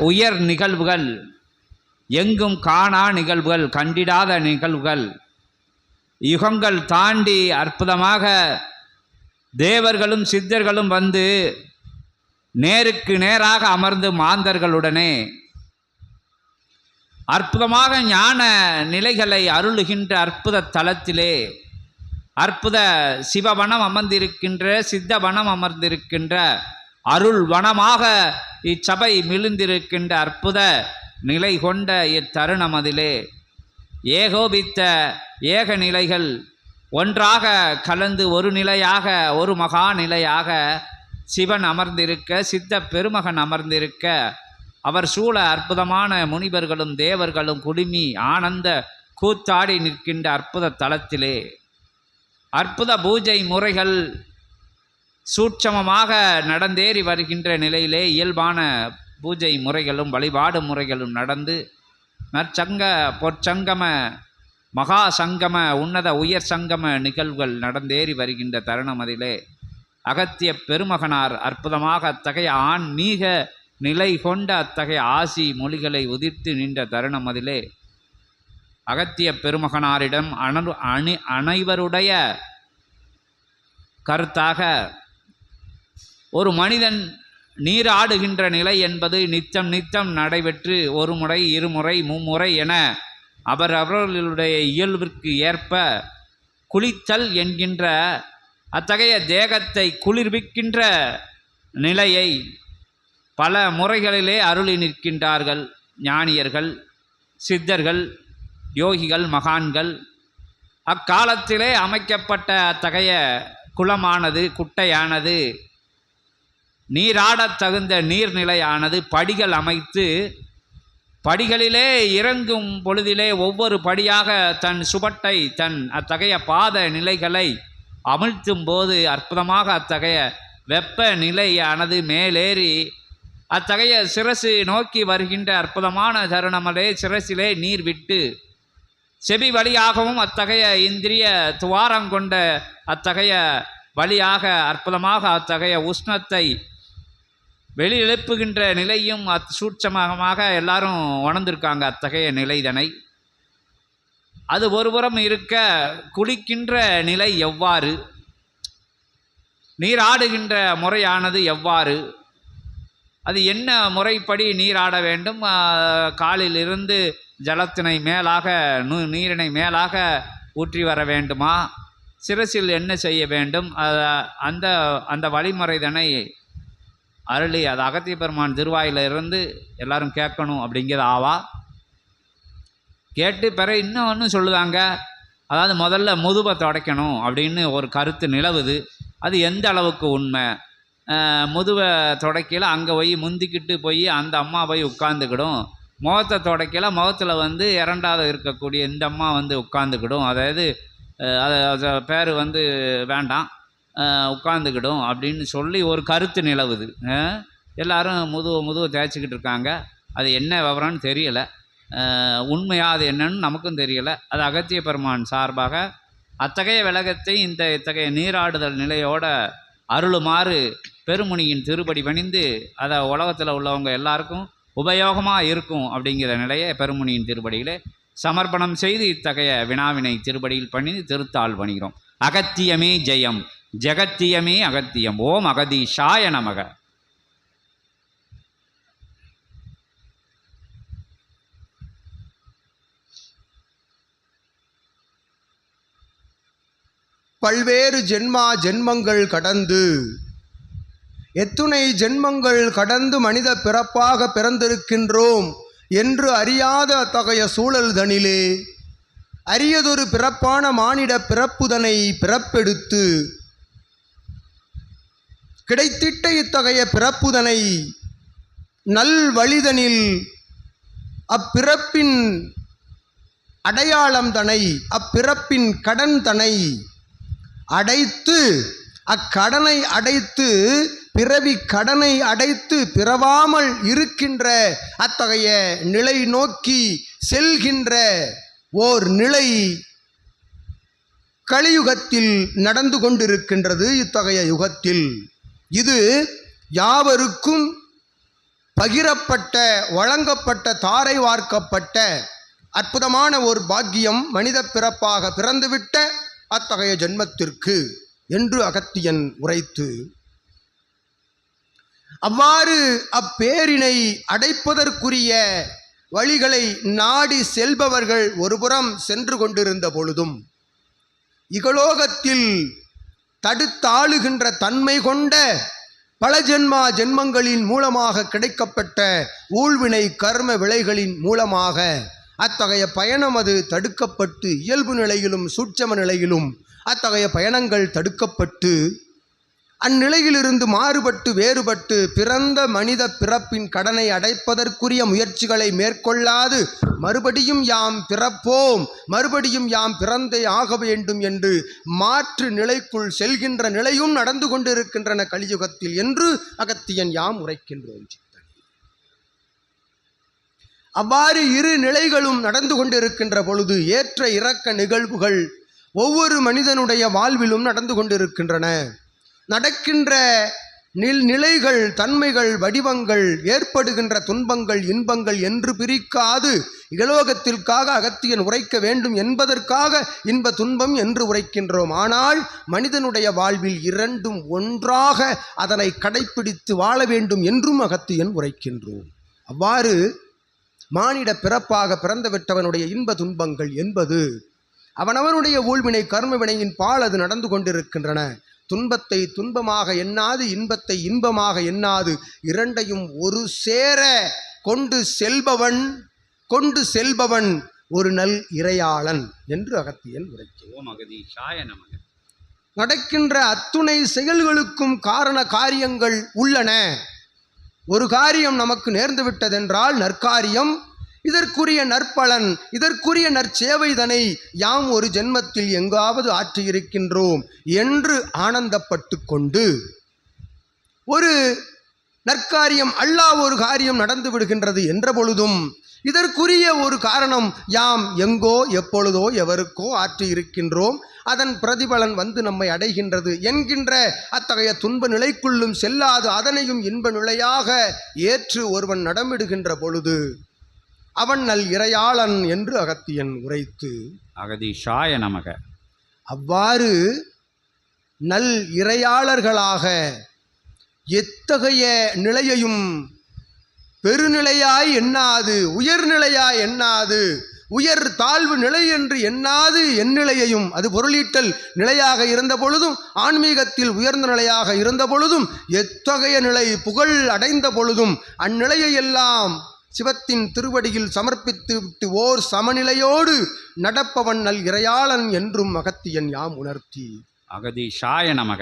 உயர் நிகழ்வுகள் எங்கும் காணா நிகழ்வுகள் கண்டிடாத நிகழ்வுகள் யுகங்கள் தாண்டி அற்புதமாக தேவர்களும் சித்தர்களும் வந்து நேருக்கு நேராக அமர்ந்து மாந்தர்களுடனே அற்புதமாக ஞான நிலைகளை அருளுகின்ற அற்புத தலத்திலே அற்புத சிவவனம் அமர்ந்திருக்கின்ற சித்தவனம் அமர்ந்திருக்கின்ற அருள் வனமாக இச்சபை மிழுந்திருக்கின்ற அற்புத நிலை கொண்ட இத்தருணம் அதிலே ஏகோபித்த ஏக நிலைகள் ஒன்றாக கலந்து ஒரு நிலையாக ஒரு மகா நிலையாக சிவன் அமர்ந்திருக்க சித்த பெருமகன் அமர்ந்திருக்க அவர் சூழ அற்புதமான முனிவர்களும் தேவர்களும் குடுமி ஆனந்த கூத்தாடி நிற்கின்ற அற்புத தலத்திலே. அற்புத பூஜை முறைகள் சூட்சமமாக நடந்தேறி வருகின்ற நிலையிலே இயல்பான பூஜை முறைகளும் வழிபாடு முறைகளும் நடந்து நற்சங்க பொற்சங்கம மகா சங்கம உன்னத உயர் சங்கம நிகழ்வுகள் நடந்தேறி வருகின்ற தருணம் அதிலே அகத்திய பெருமகனார் அற்புதமாக அத்தகைய ஆன்மீக நிலை கொண்ட அத்தகைய ஆசி மொழிகளை உதிர்த்து நின்ற தருணம் அதிலே அகத்திய பெருமகனாரிடம் அணு அணி அனைவருடைய கருத்தாக ஒரு மனிதன் நீராடுகின்ற நிலை என்பது நித்தம் நித்தம் நடைபெற்று ஒரு முறை இருமுறை மும்முறை என அவர் அவர்களுடைய இயல்பிற்கு ஏற்ப குளித்தல் என்கின்ற அத்தகைய தேகத்தை குளிர்விக்கின்ற நிலையை பல முறைகளிலே அருளி நிற்கின்றார்கள் ஞானியர்கள் சித்தர்கள் யோகிகள் மகான்கள். அக்காலத்திலே அமைக்கப்பட்ட அத்தகைய குளமானது குட்டையானது நீராடத் தகுந்த நீர்நிலையானது படிகள் அமைத்து படிகளிலே இறங்கும் பொழுதிலே ஒவ்வொரு படியாக தன் சுவட்டை தன் அத்தகைய பாத நிலைகளை அமிழ்த்தும் போது அற்புதமாக அத்தகைய வெப்ப நிலையானது மேலேறி அத்தகைய சிரசு நோக்கி வருகின்ற அற்புதமான தருணமலே சிரசிலே நீர் விட்டு செவி வழியாகவும் அத்தகைய இந்திரிய துவாரம் கொண்ட அத்தகைய வழியாக அற்புதமாக அத்தகைய உஷ்ணத்தை வெளியெழுப்புகின்ற நிலையும் அத் சூட்சமாக எல்லாரும் உணர்ந்திருக்காங்க அத்தகைய நிலைதனை. அது ஒருபுறம் இருக்க குளிக்கின்ற நிலை எவ்வாறு? நீராடுகின்ற முறையானது எவ்வாறு? அது என்ன முறைப்படி நீராட வேண்டும்? காலிலிருந்து ஜலத்தினை மேலாக நு நீரினை மேலாக ஊற்றி வர வேண்டுமா? சிரசில் என்ன செய்ய வேண்டும்? அந்த அந்த வழிமுறைதனை அருளி அது அகத்திய பெருமான் திருவாயில இருந்து எல்லாரும் கேட்கணும் அப்படிங்கிறது ஆவா. கேட்டு பிறகு இன்னும் ஒன்றும் சொல்லுவாங்க அதாவது முதல்ல முதுவை துடைக்கணும் அப்படின்னு ஒரு கருத்து நிலவுது. அது எந்த அளவுக்கு உண்மை? முதுவை துடைக்கல அங்கே போய் முந்திக்கிட்டு போய் அந்த அம்மா போய் உட்காந்துக்கிடும் முகத்தை துடைக்கல முகத்தில் வந்து இரண்டாவது இருக்கக்கூடிய இந்த அம்மா வந்து உட்காந்துக்கிடும் அதாவது அதை அது பேர் வந்து வேண்டாம். உட்காந்துக்கிடும் அப்படின்னு சொல்லி ஒரு கருத்து நிலவுது. எல்லோரும் எல்லாரும் முதுவை முதுவை தேய்ச்சிக்கிட்டு இருக்காங்க. அது என்ன விவரம்னு தெரியலை. உண்மையாக அது என்னன்னு நமக்கும் தெரியலை. அது அகத்திய பெருமான் சார்பாக அத்தகைய விலகத்தை இந்த இத்தகைய நீராடுதல் நிலையோட அருளுமாறு பெருமுனியின் திருப்படி பணிந்து அதை உலகத்தில் உள்ளவங்க எல்லாருக்கும் உபயோகமாக இருக்கும் அப்படிங்கிற நிலையை பெருமுனியின் திருப்படியிலே சமர்ப்பணம் செய்து இத்தகைய வினாவினை திருப்படியில் பண்ணி திருத்தாள் பணிகிறோம். அகத்தியமே ஜெயம். ஜெகத்தியமே அகத்தியம். ஓம் அகதீஷாய நமக. பல்வேறு ஜென்மா ஜென்மங்கள் கடந்து எத்துணை ஜென்மங்கள் கடந்து மனித பிறப்பாக பிறந்திருக்கின்றோம் என்று அறியாத அத்தகைய சூழல்தனிலே அரியதொரு பிறப்பான மானிட பிறப்புதனை பிறப்பெடுத்து கிடைத்திட்ட இத்தகைய பிறப்புதனை நல்வழிதனில் அப்பிறப்பின் அடையாளம் தனை அப்பிறப்பின் கடன் தனை அடைத்து அக்கடனை அடைத்து பிறவி கடனை அடைத்து பிறவாமல் இருக்கின்ற அத்தகைய நிலை நோக்கி செல்கின்ற ஓர் நிலை கலியுகத்தில் நடந்து கொண்டிருக்கின்றது இத்தகைய யுகத்தில். இது யாவருக்கும் பகிரப்பட்ட வழங்கப்பட்ட தாரை வார்க்கப்பட்ட அற்புதமான ஒரு பாக்கியம் மனித பிறப்பாக பிறந்துவிட்ட அத்தகைய ஜென்மத்திற்கு என்று அகத்தியன் உரைத்து அவ்வாறு அப்பேரினை அடைப்பதற்குரிய வழிகளை நாடி செல்பவர்கள் ஒருபுறம் சென்று கொண்டிருந்த பொழுதும் இகலோகத்தில் தடுத்தாளுகின்ற தன்மை கொண்ட பல ஜென்மா ஜென்மங்களின் மூலமாக கிடைக்கப்பட்ட ஊழ்வினை கர்ம விளைகளின் மூலமாக அத்தகைய பயணம் அது தடுக்கப்பட்டு இயல்பு நிலையிலும் சூட்சம நிலையிலும் அத்தகைய பயணங்கள் தடுக்கப்பட்டு அந்நிலையிலிருந்து மாறுபட்டு வேறுபட்டு பிறந்த மனித பிறப்பின் கடனை அடைப்பதற்குரிய முயற்சிகளை மேற்கொள்ளாது. மறுபடியும் யாம் பிறப்போம் மறுபடியும் யாம் பிறந்தே ஆக வேண்டும் என்று மாற்று நிலைக்குள் செல்கின்ற நிலையும் நடந்து கொண்டிருக்கின்றன கலியுகத்தில் என்று அகத்தியன் யாம் உரைக்கின்றோம் அவ்வாறு இரு நிலைகளும் நடந்து கொண்டிருக்கின்ற பொழுது ஏற்ற இறக்க நிகழ்வுகள் ஒவ்வொரு மனிதனுடைய வாழ்விலும் நடந்து கொண்டிருக்கின்றன. நடக்கின்ற நில் நிலைகள் தன்மைகள் வடிவங்கள் ஏற்படுகின்ற துன்பங்கள் இன்பங்கள் என்று பிரிக்காது. இகலோகத்திற்காக அகத்தியன் உரைக்க வேண்டும் என்பதற்காக இன்ப துன்பம் என்று உரைக்கின்றோம். ஆனால் மனிதனுடைய வாழ்வில் இரண்டும் ஒன்றாக அதனை கடைப்பிடித்து வாழ வேண்டும் என்றும் அகத்தியன் உரைக்கின்றோம். அவ்வாறு மானிட பிறப்பாக பிறந்துவிட்டவனுடைய இன்ப துன்பங்கள் என்பது அவனவனுடைய ஊழ்வினை கர்மவினையின் பால் அது நடந்து கொண்டிருக்கின்றன. துன்பத்தை துன்பமாக எண்ணாது இன்பத்தை இன்பமாக எண்ணாது இரண்டையும் ஒரு சேர கொண்டு செல்பவன் கொண்டு செல்பவன் ஒரு நல் இறையாளன் என்று அகதீஷாய நமக. நடக்கின்ற அத்துணை செயல்களுக்கும் காரண காரியங்கள் உள்ளன. ஒரு காரியம் நமக்கு நேர்ந்து விட்டதென்றால் நற்காரியம் இதற்குரிய நற்பலன் இதற்குரிய நற்சேவைதனை யாம் ஒரு ஜென்மத்தில் எங்காவது ஆற்றியிருக்கின்றோம் என்று ஆனந்தப்பட்டு கொண்டு ஒரு நற்காரியம் அல்லா ஒரு காரியம் நடந்து விடுகின்றது என்ற பொழுதும் இதற்குரிய ஒரு காரணம் யாம் எங்கோ எப்பொழுதோ எவருக்கோ ஆற்றி இருக்கின்றோம் அதன் பிரதிபலன் வந்து நம்மை அடைகின்றது என்கின்ற அத்தகைய துன்ப நிலைக்குள்ளும் செல்லாது அதனையும் இன்ப நிலையாக ஏற்று ஒருவன் நடமிடுகின்ற பொழுது அவன் நல் இறையாளன் என்று அகத்தியன் உரைத்து அகதீஷாய நமக. அவ்வாறு நல் இறையாளர்களாக எத்தகைய நிலையையும் பெருநிலையாய் எண்ணாது உயர்நிலையாய் எண்ணாது உயர் தாழ்வு நிலை என்று எண்ணாது எந்நிலையையும் அது பொருளீட்டல் நிலையாக இருந்த பொழுதும் ஆன்மீகத்தில் உயர்ந்த நிலையாக இருந்த பொழுதும் எத்தகைய நிலை புகழ் அடைந்த பொழுதும் அந்நிலையை எல்லாம் சிவத்தின் திருவடியில் சமர்ப்பித்து விட்டு ஓர் சமநிலையோடு நடப்பவன் நல் இறையாளன் என்றும் அகத்தியன் யாம் உணர்த்தி. அகதீஷாய நமக.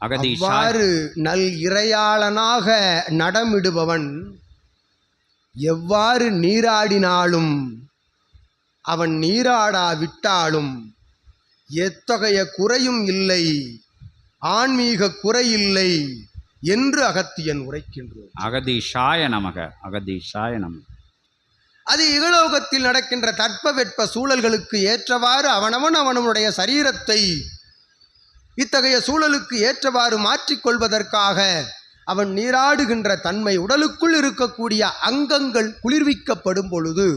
அகதீஷாய அவ்வாறு நல் இறையாளனாக நடமிடுபவன் எவ்வாறு நீராடினாலும் அவன் நீராடா விட்டாலும் எத்தகைய குறையும் இல்லை ஆன்மீக குறையில்லை என்று அகத்தியன் உரைக்கின்றோம் அகதீஷாய நமக அகதீஷாய நமக. அது இகலோகத்தில் நடக்கின்ற தட்பவெட்ப சூழல்களுக்கு ஏற்றவாறு அவனவன் அவனுடைய சரீரத்தை இத்தகைய சூழலுக்கு ஏற்றவாறு மாற்றிக்கொள்வதற்காக அவன் நீராடுகின்ற தன்மை உடலுக்குள் இருக்கக்கூடிய அங்கங்கள் குளிர்விக்கப்படும் பொழுது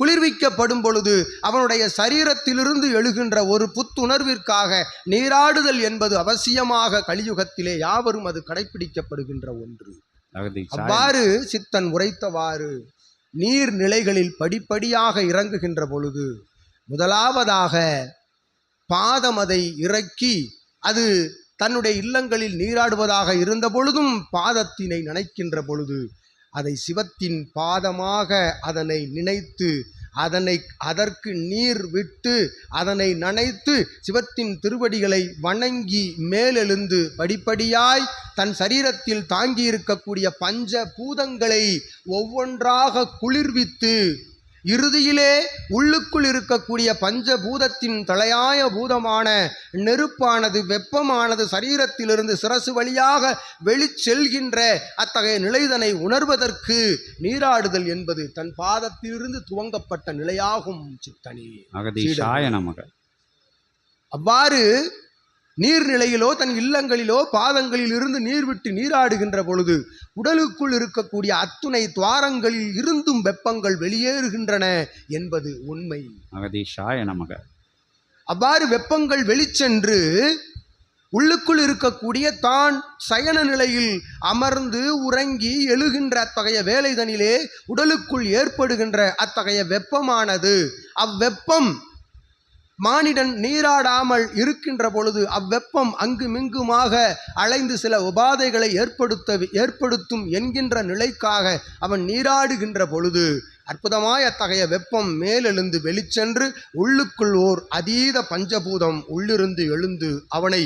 குளிர்விக்கப்படும் பொழுது அவனுடைய சரீரத்திலிருந்து எழுகின்ற ஒரு புத்துணர்விற்காக நீராடுதல் என்பது அவசியமாக கலியுகத்திலே யாவரும் அது கடைப்பிடிக்கப்படுகின்ற ஒன்று. அவ்வாறு சித்தன் உரைத்தவாறு நீர்நிலைகளில் படிப்படியாக இறங்குகின்ற பொழுது முதலாவதாக பாதம் அதை இறக்கி அது தன்னுடைய இல்லங்களில் நீராடுவதாக இருந்த பொழுதும் பாதத்தினை நனைக்கின்ற பொழுது அதை சிவத்தின் பாதமாக அதனை நினைத்து அதனை அதற்கு நீர் விட்டு அதனை நனைத்து சிவத்தின் திருவடிகளை வணங்கி மேலெழுந்து படிப்படியாய் தன் சரீரத்தில் தாங்கியிருக்கக்கூடிய பஞ்ச பூதங்களை ஒவ்வொன்றாக குளிர்வித்து இறுதியிலே உள்ளுக்குள் இருக்கக்கூடிய பஞ்சபூதத்தின் தலையாய பூதமான நெருப்பானது வெப்பமானது சரீரத்திலிருந்து சிரசு வழியாக வெளிச்செல்கின்ற அத்தகைய நிலைதனை உணர்வதற்கு நீராடுதல் என்பது தன் பாதத்திலிருந்து துவங்கப்பட்ட நிலையாகும் சித்தனே. அவ்வாறு நீர்நிலையிலோ தன் இல்லங்களிலோ பாதங்களில் இருந்து நீர் விட்டு நீராடுகின்ற பொழுது உடலுக்குள் இருக்கக்கூடிய அத்துணை துவாரங்களில் இருந்தும் வெப்பங்கள் வெளியேறுகின்றன என்பது உண்மை. அகதீஷாய நமக. அவ்வாறு வெப்பங்கள் வெளிச்சென்று உள்ளுக்குள் இருக்கக்கூடிய தான் சயன நிலையில் அமர்ந்து உறங்கி எழுகின்ற அத்தகைய வேலைதனிலே உடலுக்குள் ஏற்படுகின்ற அத்தகைய வெப்பமானது. அவ்வெப்பம் மானிடன் நீராடாமல் இருக்கின்ற பொழுது அவ்வெப்பம் அங்குமிங்குமாக அலைந்து சில உபாதைகளை ஏற்படுத்த ஏற்படுத்தும் என்கின்ற நிலைக்காக அவன் நீராடுகின்ற பொழுது அற்புதமாய் அத்தகைய வெப்பம் மேலெழுந்து வெளிச்சென்று உள்ளுக்குள் ஓர் அதீத பஞ்சபூதம் உள்ளிருந்து எழுந்து அவனை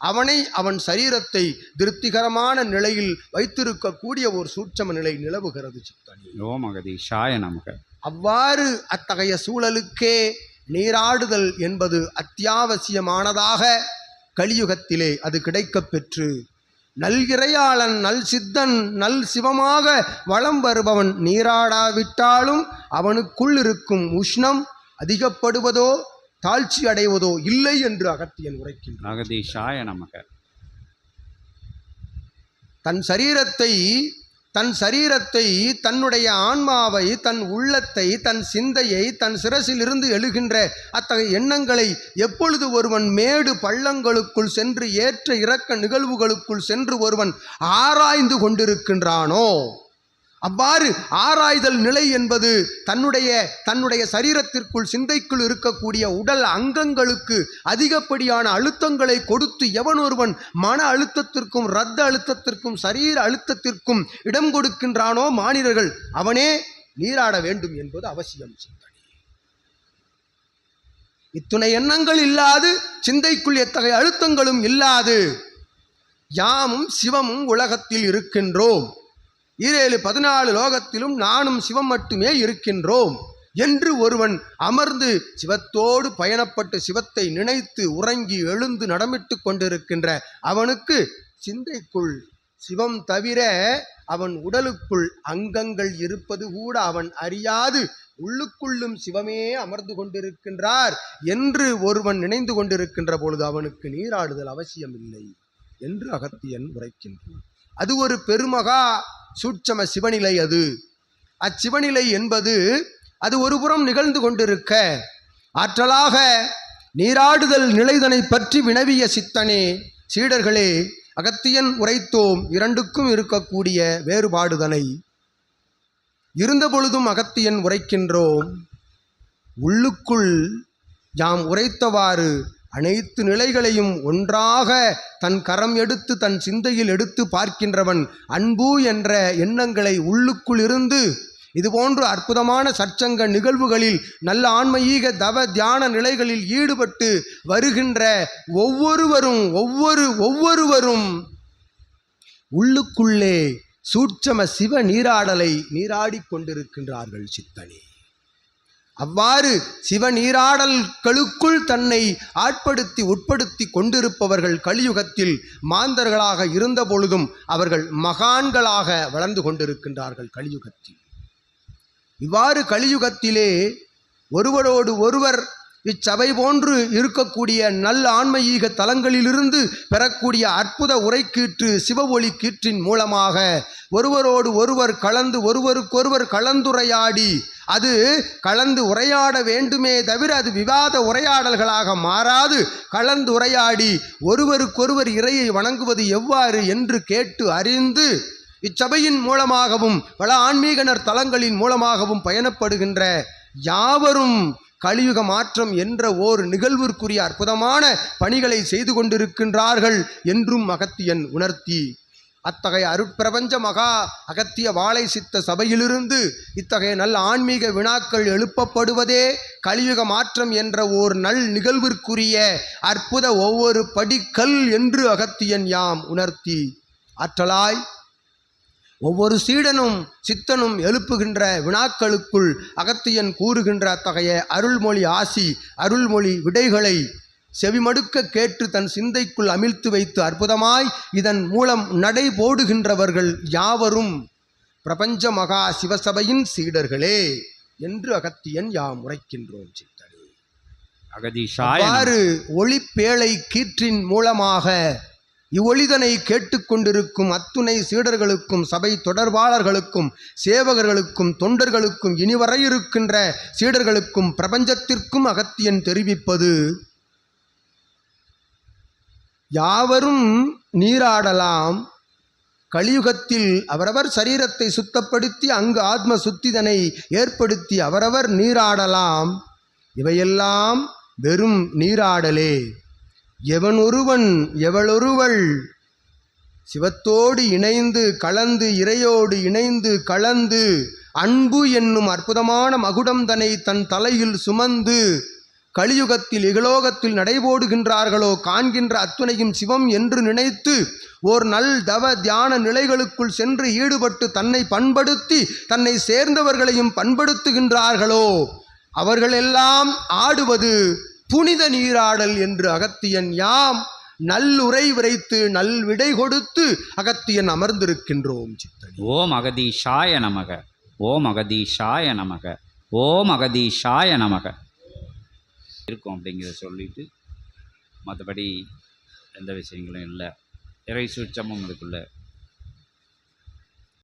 அவனை அவன் சரீரத்தை திருப்திகரமான நிலையில் வைத்திருக்கக்கூடிய ஒரு சூட்சம நிலை நிலவுகிறது சித்தனி. நமக. அவ்வாறு அத்தகைய சூழலுக்கே நீராடுதல் என்பது அத்தியாவசியமானதாக கலியுகத்திலே அது கிடைக்கப் பெற்று நல்கிறையாளன் நல் சித்தன் நல் சிவமாக வலம் வருபவன் நீராடாவிட்டாலும் அவனுக்குள் இருக்கும் உஷ்ணம் அதிகப்படுவதோ தாழ்ச்சி அடைவதோ இல்லை என்று அகத்தியன் உரைக்கின்றான். தன் சரீரத்தை தன் சரீரத்தை தன்னுடைய ஆன்மாவை தன் உள்ளத்தை தன் சிந்தையை தன் சிரசிலிருந்து எழுகின்ற அத்தகைய எண்ணங்களை எப்பொழுது ஒருவன் மேடு பள்ளங்களுக்குள் சென்று ஏற்ற இறக்க நிகழ்வுகளுக்குள் சென்று ஒருவன் ஆராய்ந்து கொண்டிருக்கின்றானோ? அவ்வாறு ஆராய்தல் நிலை என்பது தன்னுடைய தன்னுடைய சரீரத்திற்குள் சிந்தைக்குள் இருக்கக்கூடிய உடல் அங்கங்களுக்கு அதிகப்படியான அழுத்தங்களை கொடுத்து எவன் ஒருவன் மன அழுத்தத்திற்கும் இரத்த அழுத்தத்திற்கும் சரீர அழுத்தத்திற்கும் இடம் கொடுக்கின்றானோ மாநிலர்கள் அவனே நீராட வேண்டும் என்பது அவசியம் சிந்தனை. இத்துணை எண்ணங்கள் இல்லாது சிந்தைக்குள் எத்தகைய அழுத்தங்களும் இல்லாது யாமும் சிவமும் உலகத்தில் இருக்கின்றோம். ஈரேழு பதினாலு லோகத்திலும் நானும் சிவம் மட்டுமே இருக்கின்றோம் என்று ஒருவன் அமர்ந்து சிவத்தோடு பயணப்பட்டு சிவத்தை நினைத்து உறங்கி எழுந்து நடமிட்டு கொண்டிருக்கின்ற அவனுக்கு சிந்தைக்குள் சிவம் தவிர அவன் உடலுக்குள் அங்கங்கள் இருப்பது கூட அவன் அறியாது. உள்ளுக்குள்ளும் சிவமே அமர்ந்து கொண்டிருக்கின்றார் என்று ஒருவன் நினைந்து கொண்டிருக்கின்ற பொழுது அவனுக்கு நீராடுதல் அவசியமில்லை என்று அகத்தியன் உரைக்கின்றான். அது ஒரு பெருமகா சூட்சம சிவநிலை அது. அச்சிவநிலை என்பது அது ஒருபுறம் நிகழ்ந்து கொண்டிருக்க ஆற்றலாக நீராடுதல் நிலைதனை பற்றி வினவிய சித்தனே சீடர்களே அகத்தியன் உரைத்தோம் இரண்டுக்கும் இருக்கக்கூடிய வேறுபாடுதனை. இருந்த பொழுதும் அகத்தியன் உரைக்கின்றோம் உள்ளுக்குள் யாம் உரைத்தவாறு அனைத்து நிலைகளையும் ஒன்றாக தன் கரம் எடுத்து தன் சிந்தையில் எடுத்து பார்க்கின்றவன் அன்பு என்ற எண்ணங்களை உள்ளுக்குள் இருந்து இதுபோன்று அற்புதமான சற்சங்க நிகழ்வுகளில் நல்ல ஆன்மீக தவ தியான நிலைகளில் ஈடுபட்டு வருகின்ற ஒவ்வொருவரும் ஒவ்வொரு ஒவ்வொருவரும் உள்ளுக்குள்ளே சூட்சம சிவ நீராடலை நீராடிக் கொண்டிருக்கின்றார்கள் சித்தனே. அவ்வாறு சிவநீராடல்களுக்குள் தன்னை ஆட்படுத்தி உட்படுத்தி கொண்டிருப்பவர்கள் கலியுகத்தில் மாந்தர்களாக இருந்த பொழுதும் அவர்கள் மகான்களாக வளர்ந்து கொண்டிருக்கின்றார்கள் கலியுகத்தில். இவ்வாறு கலியுகத்திலே ஒருவரோடு ஒருவர் இச்சபை போன்று இருக்கக்கூடிய நல்ல ஆன்மீக தலங்களிலிருந்து பெறக்கூடிய அற்புத உரைக்கீற்று சிவ ஒளி கீற்றின் மூலமாக ஒருவரோடு ஒருவர் கலந்து ஒருவருக்கொருவர் கலந்துரையாடி அது கலந்து உரையாட வேண்டுமே தவிர அது விவாத உரையாடல்களாக மாறாது. கலந்து உரையாடி ஒருவருக்கொருவர் இறையை வணங்குவது எவ்வாறு என்று கேட்டு அறிந்து இச்சபையின் மூலமாகவும் பல ஆன்மீகனர் தலங்களின் மூலமாகவும் பயணப்படுகின்ற யாவரும் கலியுக மாற்றம் என்ற ஓர் நிகழ்விற்குரிய அற்புதமான பணிகளை செய்து கொண்டிருக்கின்றார்கள் என்றும் அகத்தியன் உணர்த்தி. அத்தகைய அருட்பிரபஞ்ச மகா அகத்திய வாழை சித்த சபையிலிருந்து இத்தகைய நல்ல ஆன்மீக வினாக்கள் எழுப்பப்படுவதே கலியுக மாற்றம் என்ற ஓர் நல் நிகழ்விற்குரிய அற்புத ஒவ்வொரு படிக்கல் என்று அகத்தியன் யாம் உணர்த்தி. ஆற்றலாய் ஒவ்வொரு சீடனும் சித்தனும் எழுப்புகின்ற வினாக்களுக்குள் அகத்தியன் கூறுகின்ற அத்தகைய அருள்மொழி ஆசி அருள்மொழி விடைகளை செவிமடுக்க கேட்டு தன் சிந்தைக்குள் அமிழ்த்து வைத்து அற்புதமாய் இதன் மூலம் நடை போடுகின்றவர்கள் யாவரும் பிரபஞ்ச மகா சிவசபையின் சீடர்களே என்று அகத்தியன் யாம் உரைக்கின்றோம் சித்தனே. அவ்வாறு ஒளிப்பேழை கீற்றின் மூலமாக இவ்வொளிதனை கேட்டுக்கொண்டிருக்கும் அத்துணை சீடர்களுக்கும் சபை தொடர்பாளர்களுக்கும் சேவகர்களுக்கும் தொண்டர்களுக்கும் இனிவரை இருக்கின்ற சீடர்களுக்கும் பிரபஞ்சத்திற்கும் அகத்தியன் தெரிவிப்பது யாவரும் நீராடலாம். கலியுகத்தில் அவரவர் சரீரத்தை சுத்தப்படுத்தி அங்கு ஆத்ம சுத்திதனை ஏற்படுத்தி அவரவர் நீராடலாம். இவையெல்லாம் வெறும் நீராடலே. எவனொருவன் எவளொருவள் சிவத்தோடு இணைந்து கலந்து இறையோடு இணைந்து கலந்து அன்பு என்னும் அற்புதமான மகுடம் தன் தலையில் சுமந்து கலியுகத்தில் இகலோகத்தில் நடைபோடுகின்றார்களோ காண்கின்ற அத்துணையும் சிவம் என்று நினைத்து ஓர் நல் தவ தியான நிலைகளுக்குள் சென்று ஈடுபட்டு தன்னை பண்படுத்தி தன்னை சேர்ந்தவர்களையும் பண்படுத்துகின்றார்களோ அவர்களெல்லாம் ஆடுவது புனித நீராடல் என்று அகத்தியன் யாம் நல்லுரை விரைத்து நல்விடை கொடுத்து அகத்தியன் அமர்ந்திருக்கின்றோம் சித்தனி. ஓம் அகதீஷாய நமக ஓம் அகதீஷாய நமக ஓம் அகதீஷாய நமக. இருக்கும் அப்படிங்கிறத சொல்லிட்டு மற்றபடி எந்த விஷயங்களும் இல்லை. இறை சூட்சமும் இதுக்குள்ளே